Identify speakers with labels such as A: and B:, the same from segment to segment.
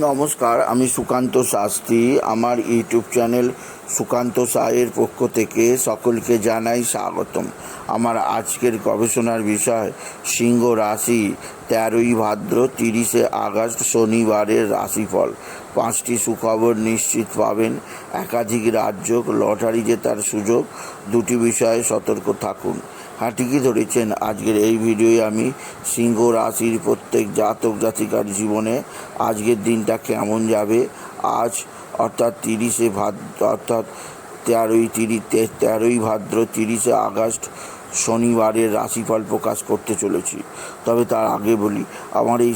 A: নমস্কার, আমি সুকান্ত শাস্ত্রী। আমার ইউটিউব চ্যানেল সুকান্ত সায়ের পক্ষ থেকে সকলকে জানাই স্বাগতম। আমার আজকের গবেষণার বিষয়, সিংহ রাশি, তেরোই ভাদ্র, তিরিশে আগস্ট, শনিবারের রাশিফল। পাঁচটি সুখবর নিশ্চিত পাবেন। একাধিক রাজ্য লটারি জেতার সুযোগ। দুটি বিষয়ে সতর্ক থাকুন। ঠিকই ধরেছেন। আজকের এই ভিডিওয়ে আমি সিংহ রাশির প্রত্যেক জাতক জাতিকার জীবনে আজকের দিনটা কেমন যাবে? আজ অর্থাৎ তিরিশে ভাদ্র অর্থাৎ তেরোই তিরিশ তেরোই ভাদ্র তিরিশে আগস্ট শনিবারের রাশিফল প্রকাশ করতে চলেছি। তবে তার আগে বলি, আমার এই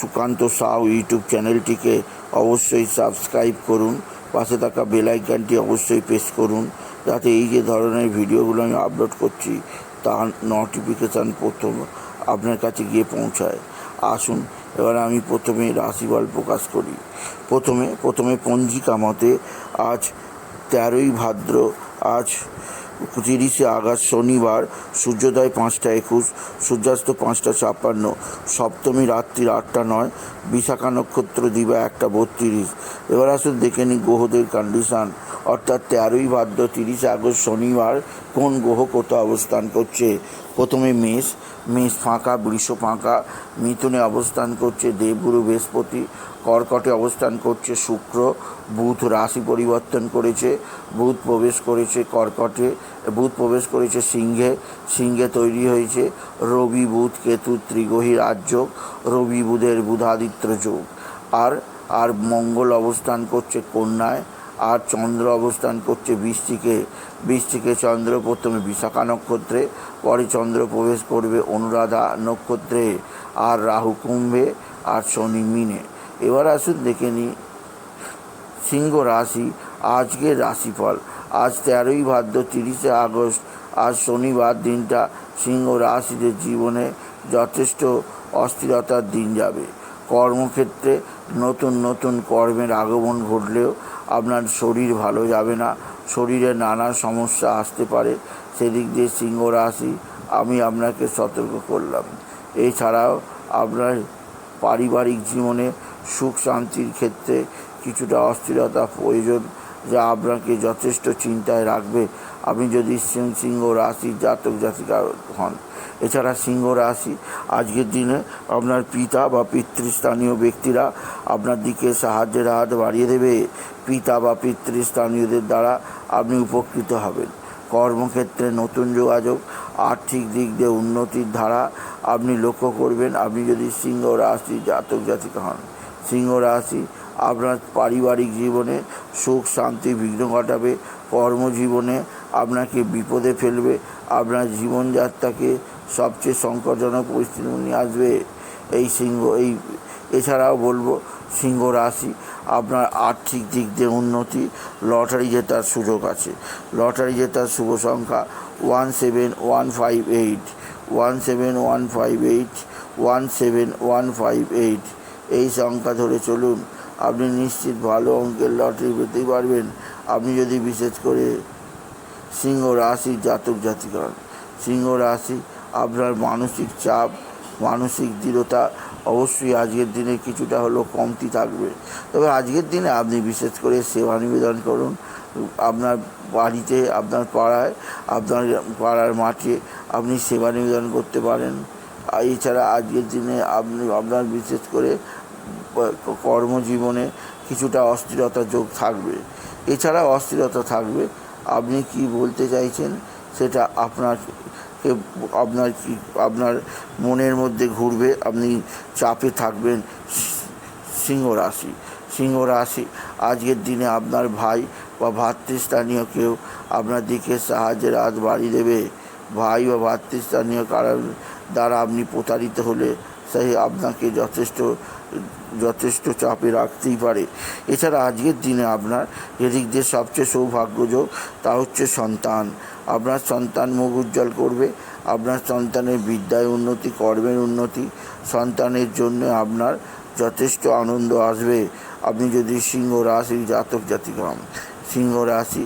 A: সুকান্ত সাউ ইউটিউব চ্যানেলটিকে অবশ্যই সাবস্ক্রাইব করুন, পাশে থাকা বেল আইকনটি অবশ্যই প্রেস করুন। যাতে এই যে ধরনের ভিডিওগুলো আমি আপলোড করছি তার নোটিফিকেশান প্রথম আপনার কাছে গিয়ে পৌঁছায়। আসুন, এবার আমি প্রথমে রাশিফল প্রকাশ করি। প্রথমে প্রথমে পঞ্জিকা মতে আজ তেরোই ভাদ্র, আজ তিরিশে আগস্ট শনিবার, সূর্যোদয় পাঁচটা একুশ, সূর্যাস্ত পাঁচটা ছাপ্পান্ন, সপ্তমী রাত্রির আটটা নয়, বিশাখা নক্ষত্র দিবা একটা বত্রিশ। এবার আসুন দেখে নিই গ্রহদের কন্ডিশান অর্থাৎ তেরোই ভাদ্র তিরিশে আগস্ট শনিবার কোন গ্রহ কোথাও অবস্থান করছে? প্রথমে মেষ মেষ ফাঁকা, বৃষ ফাঁকা, মিথুনে অবস্থান করছে দেবগুরু, বৃহস্পতি, কর্কটে অবস্থান করছে শুক্র, বুধ রাশি পরিবর্তন করেছে, বুধ প্রবেশ করেছে কর্কটে, বুধ প্রবেশ করেছে সিংহে সিংহে তৈরি হয়েছে, রবি, বুধ, কেতু, ত্রিগ্রহী রাজযোগ রবি, বুধের বুধাদিত্য যোগ, আর আর মঙ্গল অবস্থান করছে কন্যায় আর চন্দ্র অবস্থান করছে বৃষ্টিকে বৃষ্টিকে চন্দ্র প্রথমে বিশাখা নক্ষত্রে, পরে চন্দ্র প্রবেশ করবে অনুরাধা নক্ষত্রে আর রাহু কুম্ভে আর শনি মিনে। এবার আসুন দেখে নিই সিংহ রাশি, আজকের রাশিফল। আজ তেরোই ভাদ্র, তিরিশে আগস্ট, আজ শনিবার দিনটা সিংহ রাশিদের জীবনে যথেষ্ট অস্থিরতার দিন যাবে। কর্মক্ষেত্রে নতুন নতুন কর্মের আগমন ঘটলেও আপনার শরীর ভালো যাবে না, শরীরে নানা সমস্যা আসতে পারে, সেদিক দিয়ে সিংহ রাশি, আমি আপনাকে সতর্ক করলাম। এছাড়াও আপনার পারিবারিক জীবনে সুখ শান্তির ক্ষেত্রে কিছুটা অস্থিরতা প্রয়োজন, যা আপনাকে যথেষ্ট চিন্তায় রাখবে। আপনি যদি সিংহ রাশির জাতক জাতিকা হন, এছাড়া সিংহ রাশি, আজকের দিনে আপনার পিতা বা পিতৃস্থানীয় ব্যক্তিরা আপনার দিকে সাহায্যের হাত বাড়িয়ে দেবে। পিতা বা পিতৃস্থানীয়দের দ্বারা আপনি উপকৃত হবেন। কর্মক্ষেত্রে নতুন যোগাযোগ, আর্থিক দিক দিয়ে উন্নতির ধারা আপনি লক্ষ্য করবেন। আপনি যদি সিংহ রাশি জাতক জাতিকা হন, সিংহ রাশি আপনার পারিবারিক জীবনে সুখ, শান্তি, বিঘ্ন ঘটাবে কর্মজীবনে আপনাকে বিপদে ফেলবে, আপনার জীবনযাত্রাকে সবচেয়ে সংকটজনক পরিস্থিতি নিয়ে আসবে। এই সিংহ, এই, এছাড়াও বলব, সিংহ রাশি, আপনার আর্থিক দিক দিয়ে উন্নতি, লটারি জেতার সুযোগ আছে। লটারি জেতার শুভ সংখ্যা one seven one five eight, one seven one five eight, one seven one five eight. এই সংখ্যা ধরে চলুন। আপনি নিশ্চিত ভালো অঙ্কের লটারি পেতেই পারবেন। আপনি যদি বিশেষ করে সিংহ রাশি জাতক জাতিকরণ সিংহ রাশি, আপনার মানসিক চাপ, মানসিক দৃঢ়তা অবশ্যই আজকের দিনে কিছুটা হলেও কমতি থাকবে। তবে আজকের দিনে আপনি বিশেষ করে সেবা নিবেদন করুন। আপনার বাড়িতে, আপনার পাড়ায়, আপনার পাড়ার মাঠে আপনি সেবা নিবেদন করতে পারেন। এছাড়া আজকের দিনে আপনি, আপনার বিশেষ করে কর্মজীবনে কিছুটা অস্থিরতা যোগ থাকবে। এছাড়া অস্থিরতা থাকবে। আপনি কি বলতে চাইছেন? সেটা আপনার আপনার কি, আপনার মনের মধ্যে ঘুরবে, আপনি চাপে থাকবেন সিংহ রাশি। সিংহ রাশি, আজকের দিনে আপনার ভাই বা ভাতৃস্থানীয় কেউ আপনার দিকে সাহায্যের হাত বাড়িয়ে দেবে। ভাই বা ভাতৃস্থানীয় কারণ দ্বারা আপনি প্রতারিত হলে সেই আপনাকে যথেষ্ট যথেষ্ট চাপে রাখতেই পারে। এছাড়া আজকের দিনে আপনার এদিক দিয়ে সবচেয়ে সৌভাগ্যযোগ তা হচ্ছে সন্তান। আপনার সন্তান মুখ উজ্জ্বল করবে, আপনার সন্তানের বিদ্যায় উন্নতি, কর্মের উন্নতি, সন্তানের জন্য আপনার যথেষ্ট আনন্দ আসবে। আপনি যদি সিংহ রাশির জাতক জাতিকা হন, সিংহ রাশি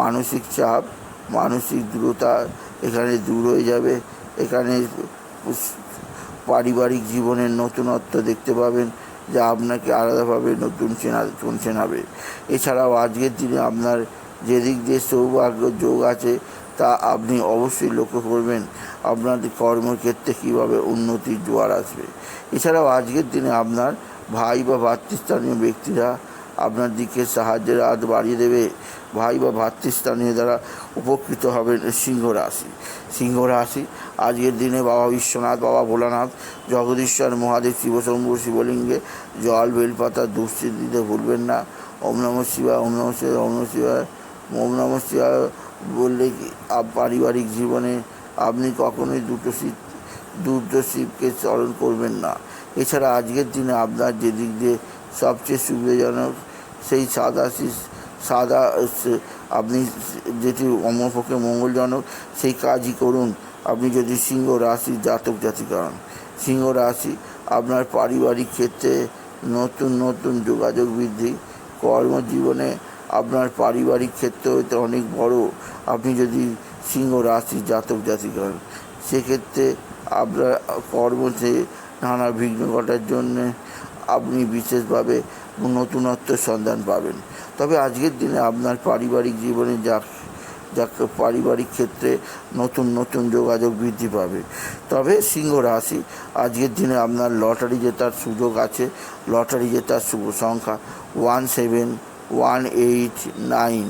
A: মানসিক চাপ, মানসিক দৃঢ়তা এখানে দূর হয়ে যাবে, এখানে পারিবারিক জীবনের নতুনত্ব দেখতে পাবেন, যা আপনাকে আলাদাভাবে নতুন চেনা চেনাবে এছাড়াও আজকের দিনে আপনার যেদিক দিয়ে সৌভাগ্য যোগ আছে, তা আপনি অবশ্যই লক্ষ্য করবেন, আপনার কর্মক্ষেত্রে কীভাবে উন্নতির জোয়ার আসবে। এছাড়াও আজকের দিনে আপনার ভাই বা ভাতৃস্থানীয় ব্যক্তিরা আপনার দিকে সাহায্যের হাত বাড়িয়ে দেবে। ভাই বা ভাতৃস্থানীয় দ্বারা উপকৃত হবেন সিংহ রাশি। সিংহ রাশি, আজকের দিনে বাবা বিশ্বনাথ, বাবা ভোলানাথ, জগদীশ্বর, মহাদেব শিবশম্ভু শিবলিঙ্গে, জল, বেলপাতা দুশ্চিত দিতে ভুলবেন না। ওম নম শিবায়, ওম নম শিবায়, ওম নম ওম নম শিবায় বললে পারিবারিক জীবনে আপনি কখনোই দুটো শিব, দুটো শিবকে স্মরণ করবেন না। এছাড়া আজকের দিনে আপনার যে দিক দিয়ে সবচেয়ে সুবিধাজনক সেই সাদা সাদা আপনি যেটি অমর পক্ষে মঙ্গলজনক, সেই কাজই করুন। আপনি যদি সিংহ রাশি জাতক জাতিকা হন, সিংহ রাশি আপনার পারিবারিক ক্ষেত্রে নতুন নতুন যোগাযোগ বৃদ্ধি, কর্মজীবনে আপনার পারিবারিক ক্ষেত্র হইতে অনেক বড়। আপনি যদি সিংহ রাশি জাতক জাতিকা হন, সেক্ষেত্রে আপনার কর্মতে নানা বিঘ্ন ঘটার জন্যে আপনি বিশেষভাবে নতুনত্ব সন্ধান পাবেন। তবে আজকের দিনে আপনার পারিবারিক জীবনে যা যা পারিবারিক ক্ষেত্রে নতুন নতুন যোগাযোগ বৃদ্ধি পাবে। তবে সিংহ রাশি, আজকের দিনে আপনার লটারি জেতার সুযোগ আছে। লটারি জেতার শুভ সংখ্যা one seven, one eight nine,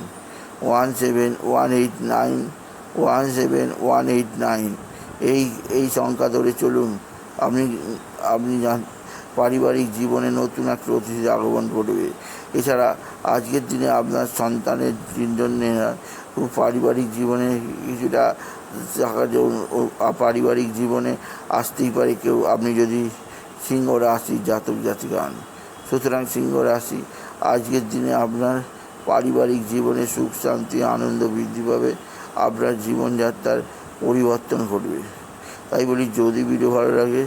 A: one seven, one eight nine, one seven, one eight nine. এই এই সংখ্যা ধরে চলুন। আপনি আপনি পারিবারিক জীবনে নতুন একটা অতিথির আগমন ঘটবে। এছাড়া আজকের দিনে আপনার সন্তানের জন্য পারিবারিক জীবনে কিছুটা ও- পারিবারিক জীবনে আসতেই পারে কেউ। আপনি যদি সিংহ রাশি জাতক জাতিকা হন, সুতরাং সিংহ রাশি আজকের দিনে আপনার পারিবারিক জীবনে সুখ, শান্তি, আনন্দ বৃদ্ধি পাবে। আপনার জীবনযাত্রার পরিবর্তন ঘটবে। তাই বলি, যদি ভিডিও ভালো লাগে